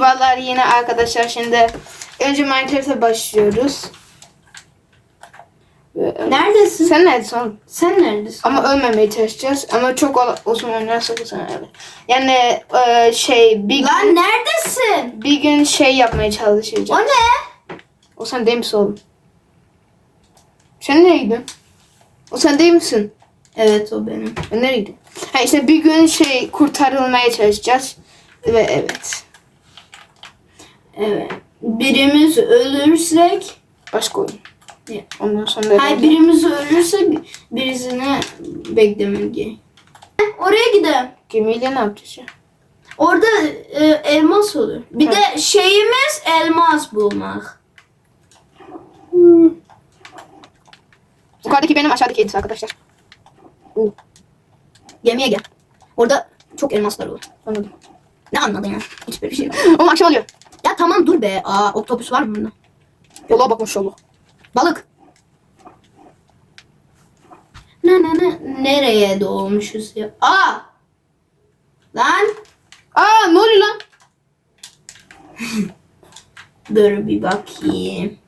Merhabalar yine arkadaşlar şimdi önce Minecraft'a başlıyoruz. Neredesin? Sen neredesin oğlum? Sen neredesin? Ama ölmemeye çalışacağız. Ama çok uzun oynarsak sen evet. Yani e, şey bir Lan gün, neredesin? bir gün şey yapmaya O çalışacağız. ne? O sen değil misin oğlum? Sen nereye gidiyorsun? O sen değil misin? Evet o benim. E, nereye gidiyorsun? Ha işte bir gün şey kurtarılmaya çalışacağız. Ve evet. Evet. Birimiz ölürsek Başka oyun. Ya. Ondan sonra Hayır birimiz ölürse birisini beklemeli. Oraya gidelim. gemiyle ne yapacağız ya? Orada e, elmas olur. Bir de şeyimiz elmas bulmak. Yukarıdaki benim aşağıdaki Edis arkadaşlar. Uh, Gemiye gel. Orada çok elmaslar olur. anladım. Ne anladın ya? Hiçbir şey yok. Oğlum akşam oluyor. Ya tamam dur be. Aa oktopus var mı bunda? Yola bakmış yolu. Balık. Ne ne ne nereye doğmuşuz ya? Aa! Lan Aa ne oluyor lan? dur bir bakayım.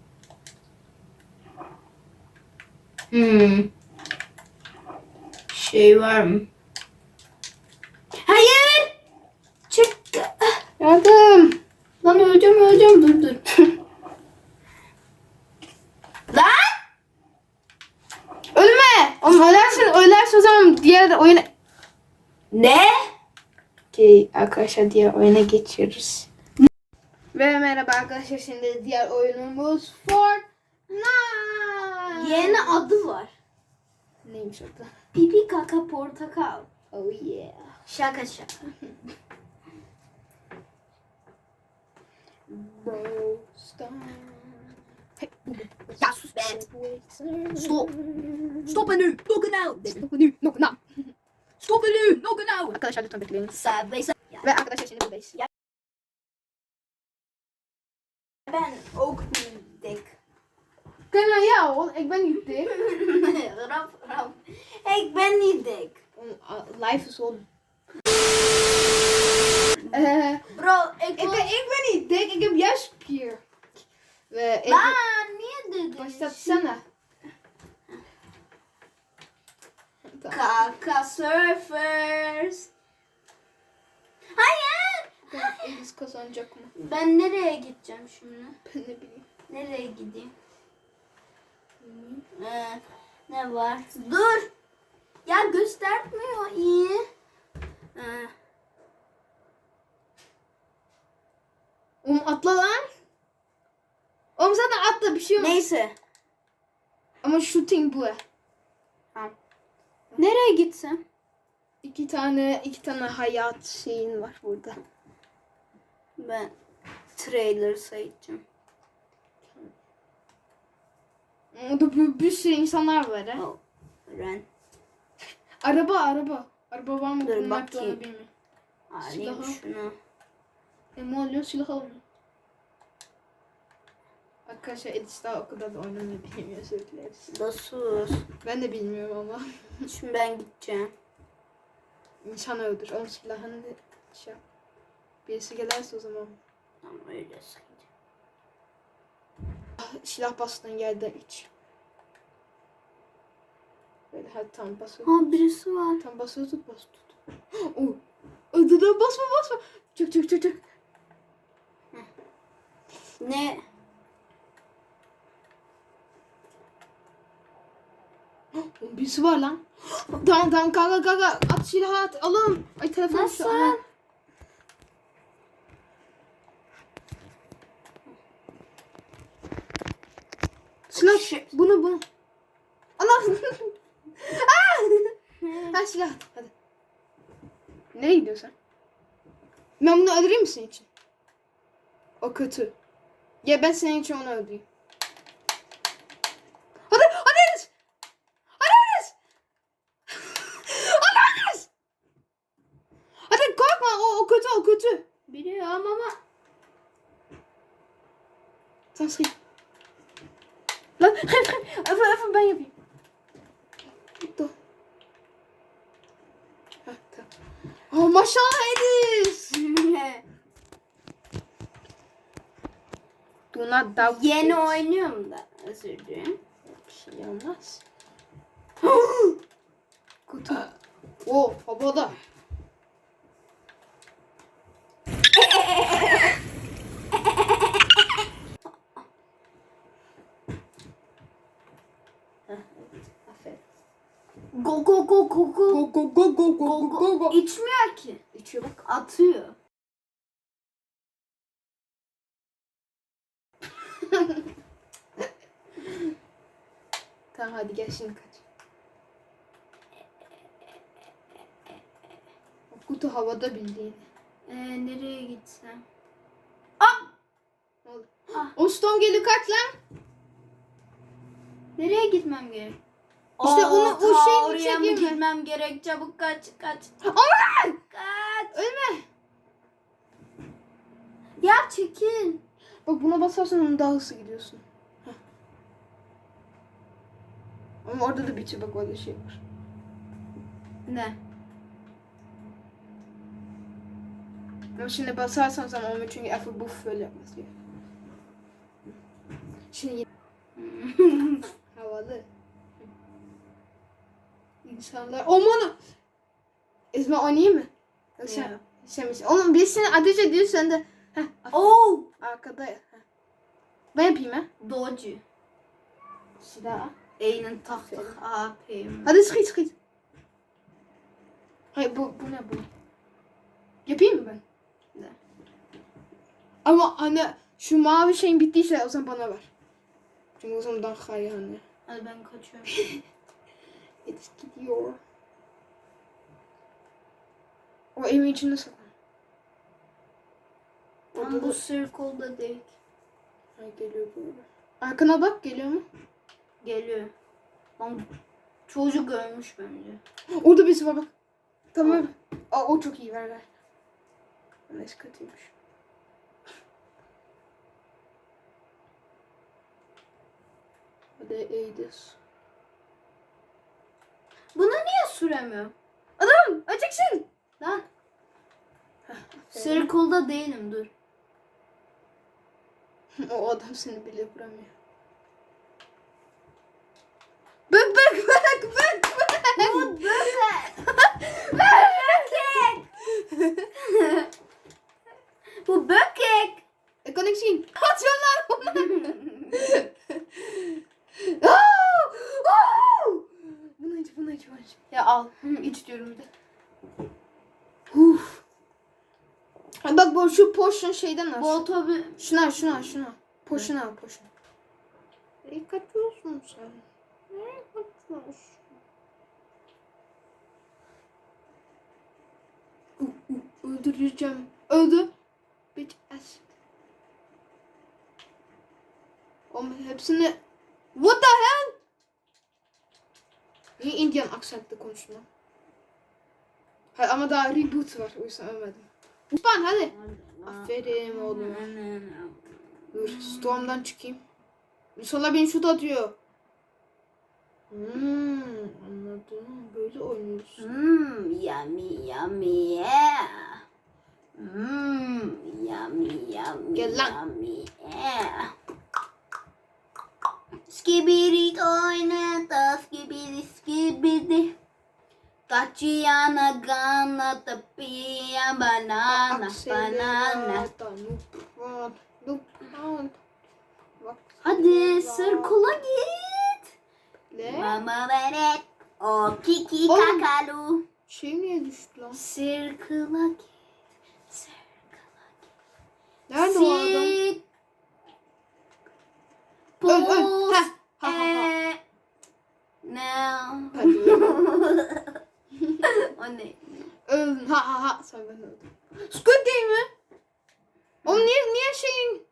Hmm. Şey var mı? Hayır! Çık. Yardım. Lan öleceğim öleceğim dur dur. Lan! Ölme. Oğlum ölersin ölersin o zaman diğer oyuna... Ne? Okey arkadaşlar diğer oyuna geçiyoruz. Ve merhaba arkadaşlar şimdi diğer oyunumuz Fortnite. Yeni adı var. Neymiş adı? Pipi kaka portakal. Oh yeah. Şaka şaka. Hey. Ya sus. Stop. Stop nu. Look now. Stop nu. Nok nam. Stop nu. Look now. Arkadaşlar lütfen bekleyin. Ya, Ve arkadaşlar şimdi buradayız. ben ook dik. Kan naar jou, ik ben niet dik. rap rap. Ik ben niet dik. Life is on. Eh, Bro, ik ik, ben, ik ben niet dik, ik heb juist spier. We, ik, niye dedin? Waar staat Senna? Kaka surfers. Hayır. Edis kazanacak mı? Ben nereye gideceğim şimdi? Ben ne bileyim. Nereye gideyim? Ee, ne var? Dur. Ya göstermiyor iyi. Ee, Oğlum atla lan. Oğlum zaten atla bir şey yok. neyse. Ama shooting bu. Nereye gitsem? İki tane iki tane hayat şeyin var burada. Ben trailer sayacağım. Orada bir, bir sürü insanlar var ha. Oh, Ren. Araba araba. Araba var mı? Dur, da bakayım. Alayım şunu. E ne oluyor silah almıyor. Arkadaşlar Edis daha o kadar da oynamayı bilmiyor. Da sus. Ben de bilmiyorum ama. Şimdi ben gideceğim. İnsan öldür. Onun silahını da şey yap. Birisi gelirse o zaman. Tamam öyle sayacağım. Silah bastığın yerde iç. Böyle hadi tam basıyor. Ha birisi var. Tam basıyor tut bas tut. Oh. Öldü basma basma. Çık çık çık çık. Ne? Birisi var lan. tamam tamam kanka kanka at silahı at alın. Ay telefon Nasıl? şu an. Silah Shit. bunu bunu. Allah. ah! ha silah hadi. Nereye gidiyorsun? Ben bunu öldüreyim mi senin için? O kötü. Ya ben senin için onu öldüreyim. Hadi hadi Enes. Hadi Enes. hadi Enes. Hadi korkma o, o kötü o kötü. Biliyorum ama Tamam sıkayım. Lan geef geef. Even, even ben yapayım. Dur. Ha, tamam. Oh maşallah Edis. Buna da Yeni oynuyorum da. Özür dilerim. Bir şey olmaz. Kutu. O havada. Go go go go. Go go go go Go go go. İçmiyor ki. İçiyor bak. Atıyor. Tamam hadi gel şimdi kaç. Kutu havada bildiğin. Ee, nereye gitsem? Ne oldu? Ah. Storm geliyor kaç lan. Nereye gitmem gerek? İşte Aa, onu- o ta şeyin oraya içine mı girme. gitmem gerek? Çabuk kaç kaç. Aman! Kaç. Ölme. Ya çekil. Bak buna basarsan onun daha hızlı gidiyorsun. Heh. Ama orada da bitiyor bak orada şey var. Ne? Ama şimdi basarsan sen olmuyor çünkü Apple bu böyle yapması diyor. Şimdi havalı. İnsanlar aman İzme oynayayım mı? Sen, sen biz seni ateş ediyoruz sen de heh, Oh. arkada. Heh. Ben yapayım ha. Doji. Silah. Einen Tag AP'yim. Hadi sıkı sıkı. Hayır bu, bu ne bu? Yapayım mı ben? Ne? Ama anne şu mavi şeyin bittiyse o zaman bana ver. Çünkü o zaman daha hayır anne. Hadi ben kaçıyorum. Yetiş gidiyor. O evin içinde saklan. Orada bu da circle'da değil. Ay, geliyor böyle. Arkana bak geliyor mu? Geliyor. Lan çocuk ölmüş bence. Orada birisi var bak. Tamam. Aa, o çok iyi ver ver. Neyse kötüymüş. Hadi Eydis. Bunu niye süremiyorum? Adam açıksın. Lan circle'da değilim dur. o adam seni bile vuramıyor. Bak bak bak bak bak. Bu böcek. Bu böcek. E konexin. Atıyorlar onlar. Aa! Aa! Bunu iç bunu iç bunu iç. Ya al. İç diyorum bir de. Ha bak bu şu potion şeyden al. Bu otobüs. Şuna şuna şuna. Potion al potion. Nereye kaçıyorsun sen? Nereye kaçıyorsun? Öldüreceğim. Öldü. Bitch ass. Oğlum hepsini... What the hell? Niye Indian aksantta konuştun lan? Hayır ama daha reboot var. O yüzden ölmedim. Ulan hadi. Aferin oğlum. Dur Storm'dan çıkayım. Sonra beni şut atıyor. Hmm, anladım. Böyle oynuyorsun. Mmm, yummy, yummy, yeah. Mmm, yummy, yummy, Gel lan. yummy, yeah. Skibidi oynata, skibidi, skibidi. Tatiana gana, tapia, banana, banana. Hadi sırkula git. Ne? Mama beret, o kiki Oğlum. kakalu. Şey niye düştü lan? Sırkıla git, sırkıla git. Nerede o adam? Sik. Öl öl. Pus. Ha ha ha. Eee. Now. O ne? Öldün. Ha ha ha. Sen ben öldüm. Squid Game mi? Oğlum niye, niye şeyin...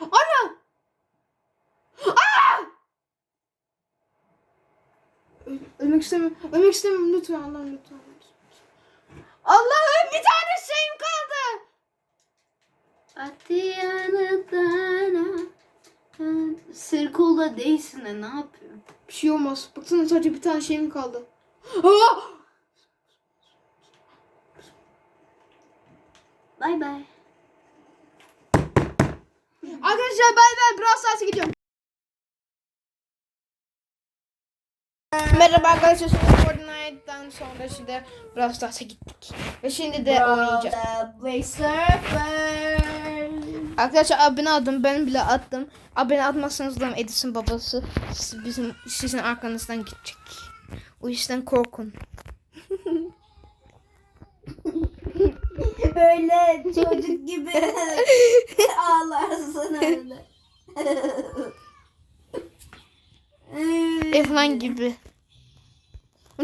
Ana! Aa! Öl- ölmek istemiyorum. Ölmek istemiyorum. Lütfen Allah'ım lütfen. Allah'ım bir tane şeyim kaldı. Atiyana dana. Sirkulda değilsin de ne yapıyorsun? Bir şey olmaz. Baksana sadece bir tane şeyim kaldı. Bay bay. Arkadaşlar bay bay. Brawl Stars'a gidiyorum. Merhaba arkadaşlar. Fortnite'dan sonra şimdi Brawl Stars'a gittik. Ve şimdi de oynayacağız. Way Surfer. Arkadaşlar abone aldım. Ben bile attım. Abone atmazsanız da Edison babası siz- bizim sizin arkanızdan gidecek. O yüzden korkun. Böyle çocuk gibi ağlarsın öyle. Eflan gibi.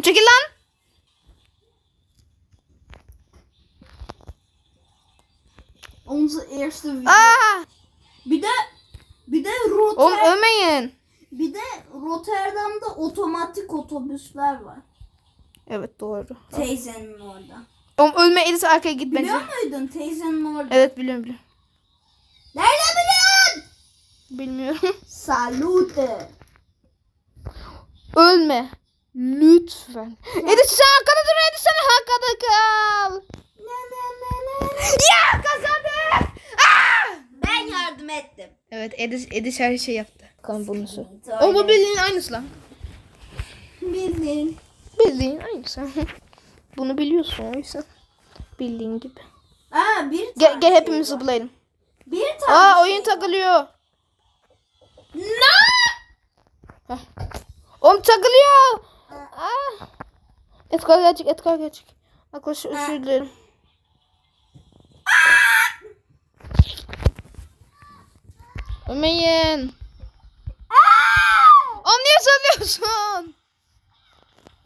Çekil lan. Onze eerste video. Aa! Bir de bir de Oğlum Rotter ölmeyin. Bir de Rotterdam'da otomatik otobüsler var. Evet doğru. Teyzenin orada. Oğlum ölme Edison arkaya git bence. Biliyor muydun teyzenin orada? Evet biliyorum biliyorum. Nerede biliyorsun? Bilmiyorum. Salute. ölme. Lütfen. Edison sen arkada dur Edison arkada kal. Ne ne ne ne. Ya kazandım. Aa! Ben yardım ettim. Evet Edis, Edis her şey yaptı. Sor. O bu bildiğin aynısı lan. Bildin. Bildiğin aynısı. bunu biliyorsun o yüzden. Bildiğin gibi. Aa bir tane Gel, gel şey hepimiz var. zıplayalım. Bir tane Aa şey oyun var. takılıyor. Ne? Heh. Oğlum takılıyor. Aa. Etkar gelecek, Etkar gelecek. Arkadaşlar özür dilerim. Ömeyin. Söylüyorsun?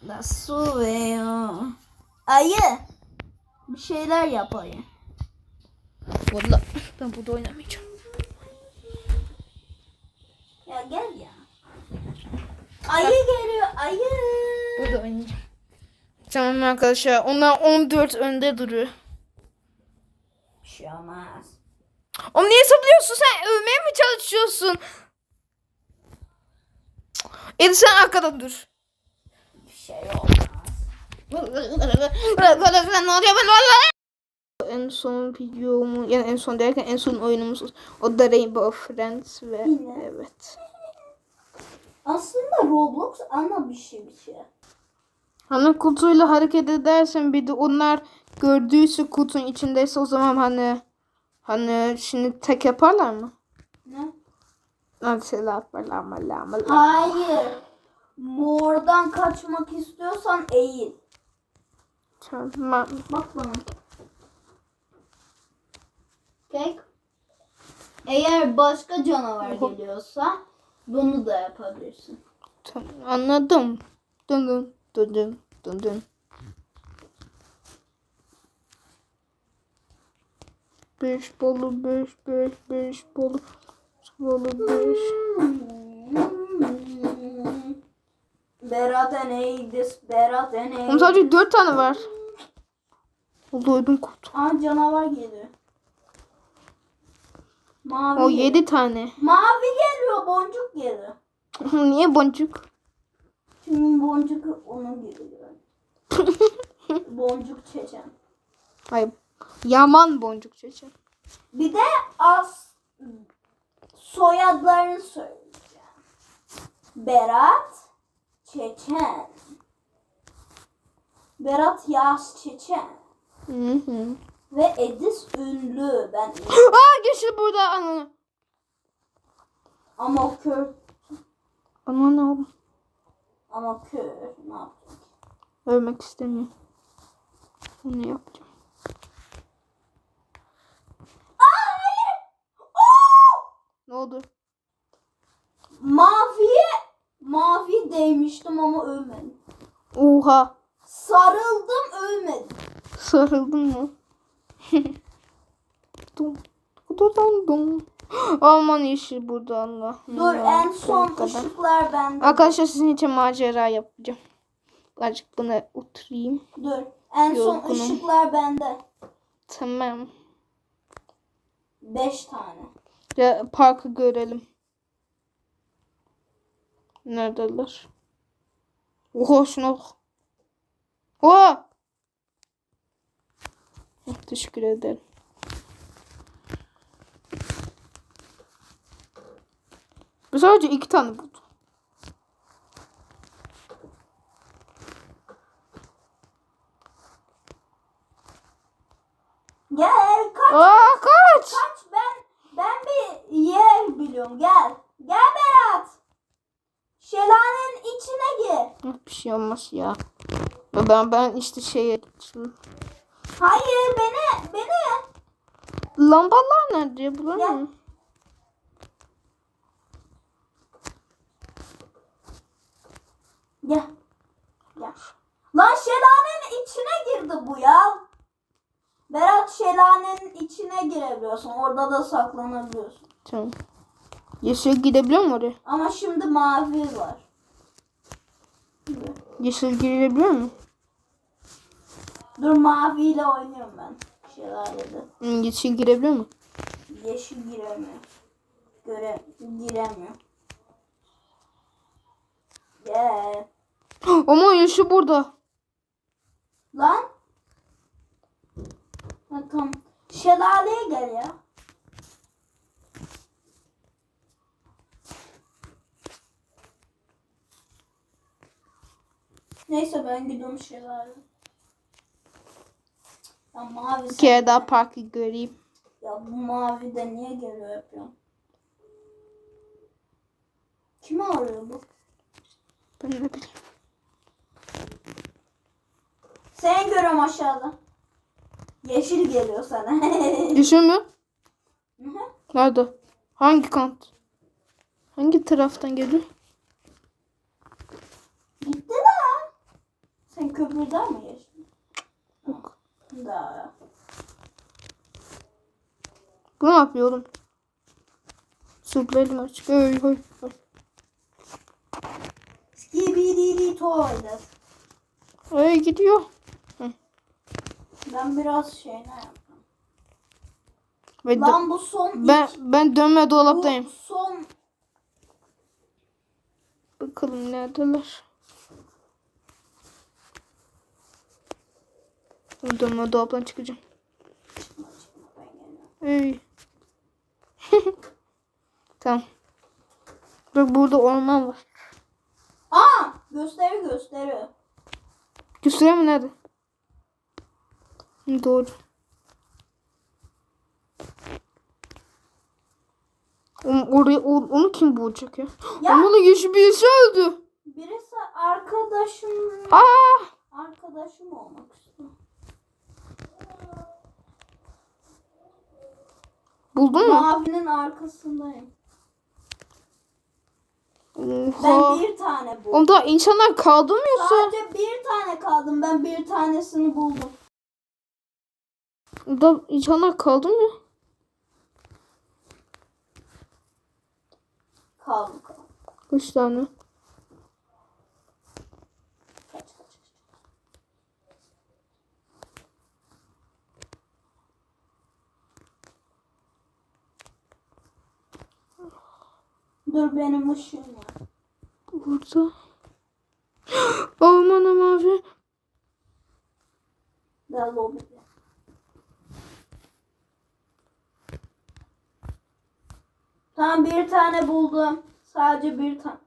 Nasıl ya? Ayı. Bir şeyler yap ayı. Valla ben burada oynamayacağım. Ya gel ya. Ayı geliyor ayı. Burada oynayacağım. Tamam arkadaşlar. Onlar 14 önde duruyor. Bir şey olmaz. Oğlum niye saplıyorsun sen? Övmeye mi çalışıyorsun? Edi sen arkada dur. Bir şey olmaz. En son videomu yani en son derken en son oyunumuz o da Rainbow Friends ve Yine. evet. Aslında Roblox ana bir şey bir şey. Hani kutuyla hareket edersen bir de onlar gördüyse kutunun içindeyse o zaman hani hani şimdi tek yaparlar mı? Ne? Hayır. Mordan kaçmak istiyorsan eğil. Tamam. Bak bana. Tek. Eğer başka canavar geliyorsa bunu da yapabilirsin. Tamam, anladım. Dın dın dın dın dın dın. Beş bolu beş beş beş bolu beş. Berat and Eydis, Berat and Oğlum sadece dört tane var. Doydum kutu. Aa canavar geliyor. Mavi. O geliyor. yedi tane. Mavi geliyor, boncuk geliyor. Niye boncuk? Şimdi boncuk onun geliyor. boncuk çeçen. Hayır. Yaman boncuk çeçen. Bir de az soyadlarını söyleyeceğim. Berat Çeçen. Berat Yaz Çeçen. Hı hı. Ve Edis Ünlü. Ben Aa geçti burada ananı. ama kör. Ana ne oldu? Ama kör. Ne yapacağım? Ölmek istemiyorum. Onu yapacağım. Aa hayır. Oo! Ne oldu? Maviye mavi değmiştim ama ölmedim. Oha. Sarıldım ölmedim. Sarıldın mı? dum. Dum dum. Aman yeşil burada Allah. Dur en son ışıklar bende. Arkadaşlar sizin için macera yapacağım. Birazcık buna oturayım. Dur. En son Yorgunum. ışıklar bende. Tamam. Beş tane. Ya parkı görelim. Neredeler? Oha şuna bak. Heh, Teşekkür ederim. Ben sadece iki tane buldum. Gel kaç Aa kaç. kaç ben ben bir yer biliyorum gel. Gel Berat. Şelalenin içine gir. Bir şey olmaz ya. Ben ben işte şey Hayır beni beni. lambalar nerede bulamıyorum. Gel. Gel. Lan şelalenin içine girdi bu ya. Berat şelalenin içine girebiliyorsun. Orada da saklanabiliyorsun. Tamam. Yeşil gidebiliyor mu oraya? Ama şimdi mavi var. Yeşil girebiliyor mu? Dur maviyle oynuyorum ben. Şelalede. Hı, Yeşil girebiliyor mu? Yeşil giremiyor. Göre giremiyor. Gel. Ama yeşil burada. Lan. Ha, tamam. Şelaleye gel ya. Neyse ben gidiyorum şelale. Ya mavi Bir kere daha parkı göreyim. Ya bu mavi de niye geliyor yapıyor? Kimi arıyor bu? Ben de bileyim. Sen görüyorum aşağıda. Yeşil geliyor sana. Yeşil mi? Hı hı. Nerede? Hangi kant? Hangi taraftan geliyor? Gitti de. Sen köprüden mi geçtin? Yok. Da. Bu ne yapıyor oğlum? Zıplayalım açık. Öy, öy, öy. Skibidi toilet. Öy gidiyor. Ben biraz şey ne yaptım? Ve Lan bu son ben ilk- ben dönme bu dolaptayım. son Bakalım neredeler. Dönme dolaptan çıkacağım. ben. Ey. tamam. Bak burada orman var. Aa gösteri gösteri. Gösteriyor mu nerede? Doğru. Onu, oraya, onu kim bulacak ya? Ya da yeşil birisi öldü. birisi arkadaşım Aa! arkadaşım olmak istiyor. Buldun mu? Mavinin arkasındayım. Ben Oha. bir tane buldum. Onda insanlar kaldırmıyorsa Sadece bir tane kaldım. Ben bir tanesini buldum. onda insanlar kaldırmıyor. Kaldım kaldım. Üç tane. Dur benim ışığım var. Burada. Aman mavi. Daha lobide. Tamam bir tane buldum. Sadece bir tane.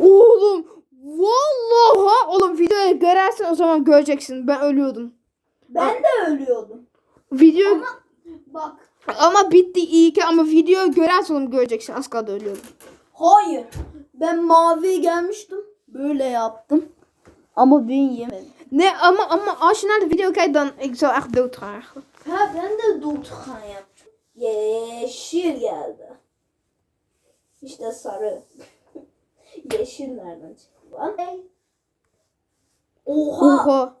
Oğlum. Vallahi. Oğlum videoyu görersen o zaman göreceksin. Ben ölüyordum. Ben de ölüyordum. Video ama, Bak. Bitti iyi ki ama videoyu görersen oğlum göreceksin. Az kaldı ölüyordum. Hayır. Ben maviye gelmiştim. Böyle yaptım. Ama ben yemedim. Ne ama ama als je naar de video kijkt dan ik zou echt eigenlijk. Ha ben de Dutkan yaptım. Yeşil geldi. İşte sarı. Yeşil nereden çıktı lan? Oha. Oha.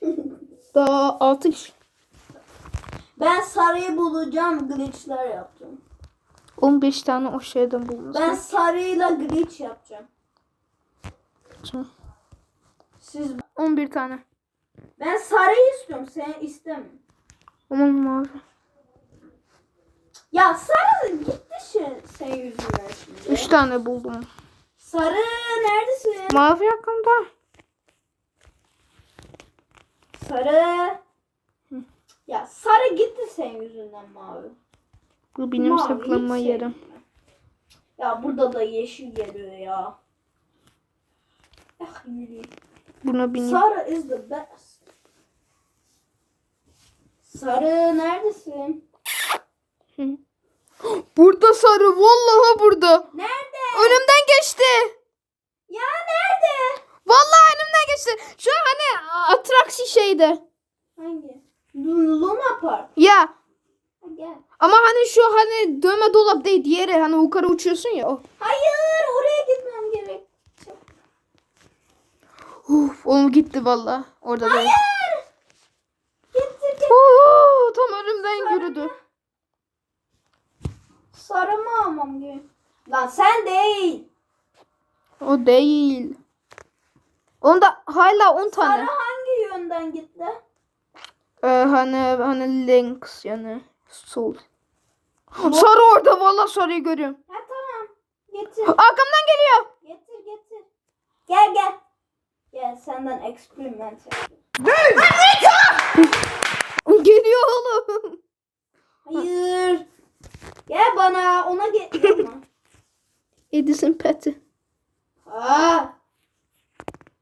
Daha 6 kişi. Ben sarıyı bulacağım. Glitchler yapacağım. 15 tane o şeyden bulmuş. Ben sarıyla glitch yapacağım. Siz 11 tane. ben sarıyı istiyorum. Sen istemiyorum. Aman mavi. Ya sarı gitti şey, sen yüzünden şimdi. 3 tane buldum. Sarı neredesin? Mavi yakında. Sarı. Ya sarı gitti senin yüzünden mavi. Bu benim Mavi saklama hiç yerim. Ya burada da yeşil geliyor ya. Ah yürü. Buna bineyim. Sarı is the best. Sarı neredesin? Burada sarı. Vallahi burada. Nerede? Önümden geçti. Ya nerede? Vallahi önümden geçti. Şu hani atraksi şeydi. Hangi? Luna Park. Ya Gel. ama hani şu hani dövme dolap değil diğeri hani yukarı uçuyorsun ya o. Hayır oraya gitmem gerek. Uf, oğlum gitti vallahi. Orada da. Hayır. Gitti gitti. Oo, tam önümden yürüdü. Sarı mı almam gerek? Lan sen değil. O değil. Onda hala 10 Sarı tane. hangi yönden gitti? Ee, hani hani links yani sol. Sarı orada vallahi sarıyı görüyorum. Ha tamam. Getir. Arkamdan geliyor. Getir getir. Gel gel. Gel senden experiment yapayım. Geliyor oğlum. Hayır. Gel bana ona gel. Edison Petty. Aa.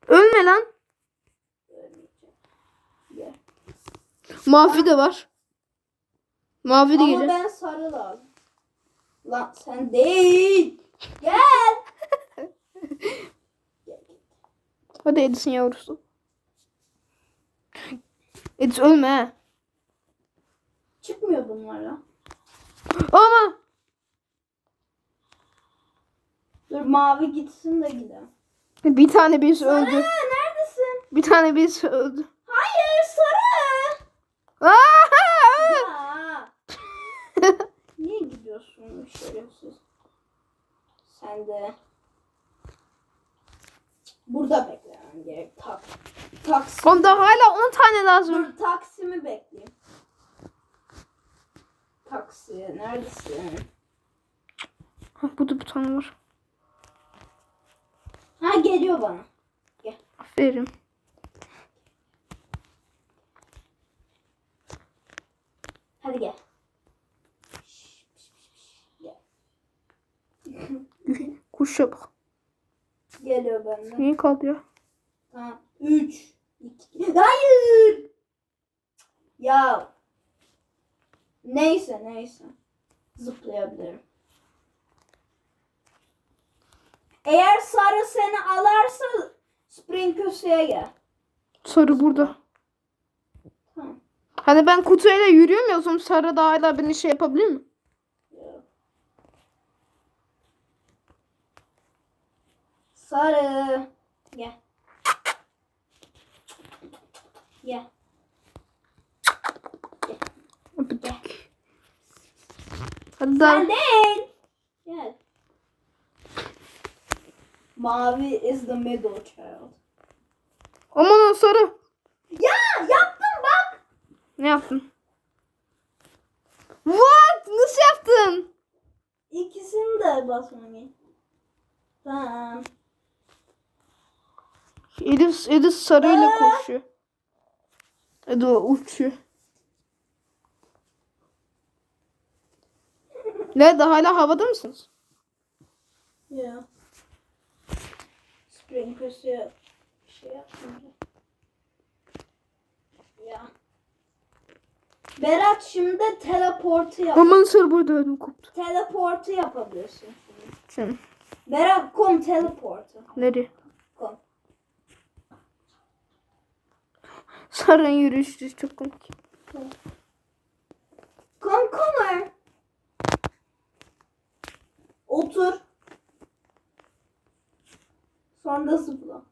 Ölme lan. Ölmeyeceğim. Gel. Mavi de var. Mavi de Ama geliyor. ben sarı lazım. Lan sen değil. Gel. Hadi Edison yavrusu. Edison ölme he. Çıkmıyor bunlara. Ama Dur mavi gitsin de gidelim. bir tane birisi Sarı öldü. neredesin? Bir tane birisi öldü. Hayır sarı. Niye gidiyorsun şerefsiz? Sen de burada beklemem gerek. Tak. Taksi. Onda hala 10 tane lazım. Dur taksimi bekleyeyim. Taksi neredesin? Ha, burada bir tane var. Ha geliyor bana. Aferin. Hadi gel. Kuşa bak. Geliyor benden. Niye kaldı ya? Tamam. 3 2 Hayır. Ya. Neyse neyse. Zıplayabilirim. Eğer sarı seni alarsa Spring köşeye gel. Sarı burada. Hani ben kutuyla yürüyorum ya zaman sarı da hala beni şey yapabilir mi? Sarı. Gel. Gel. Öpücük. Hadi daha. Sen değil. Gel. Mavi is the middle child. Aman sarı. Ya bak. Ne yaptın? What? Nasıl yaptın? İkisini de gerek. Tamam. Edis, Edis sarıyla Aa! koşuyor. Hadi o uçuyor. Nerede? Hala havada mısınız? Ya. Spring köşeye şey. Ya. Berat şimdi teleportu yap. Aman sarı burada ödüm koptu. Teleportu yapabilirsin. Şimdi. Berat kom teleportu. Nereye? Kom. Sarı'nın yürüyüşü çok komik. Kom kommer. Otur. Sonra da zıpla.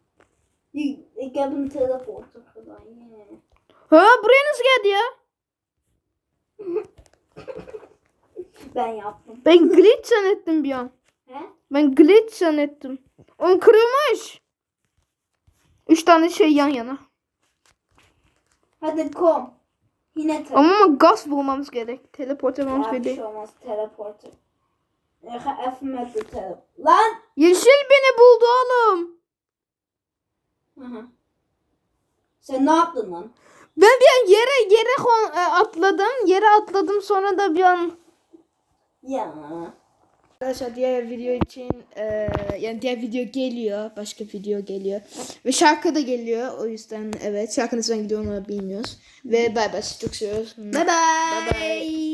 En teleporter för dig. Yeah. Ha buraya nasıl geldi ya? Ben yaptım. Ben glitch zannettim bir an. He? Ben glitch zannettim. On kırılmış. Üç tane şey yan yana. Hadi kom. Yine teleport. Ama gaz bulmamız gerek. Teleport yapmamız Ja, bir gerek. şey olmaz teleporter. Jag ga even met de tele... Lan! Yeşil beni buldu oğlum. Hı hı. Sen ne yaptın lan? Ben bir an yere yere e, atladım. Yere atladım sonra da bir an Ya. Arkadaşlar diğer video için e, yani diğer video geliyor. Başka video geliyor. Ve şarkı da geliyor. O yüzden evet şarkının zaman gidiyor onu bilmiyoruz. Ve bay bay. Çok seviyoruz. Bye bye. Bye bye.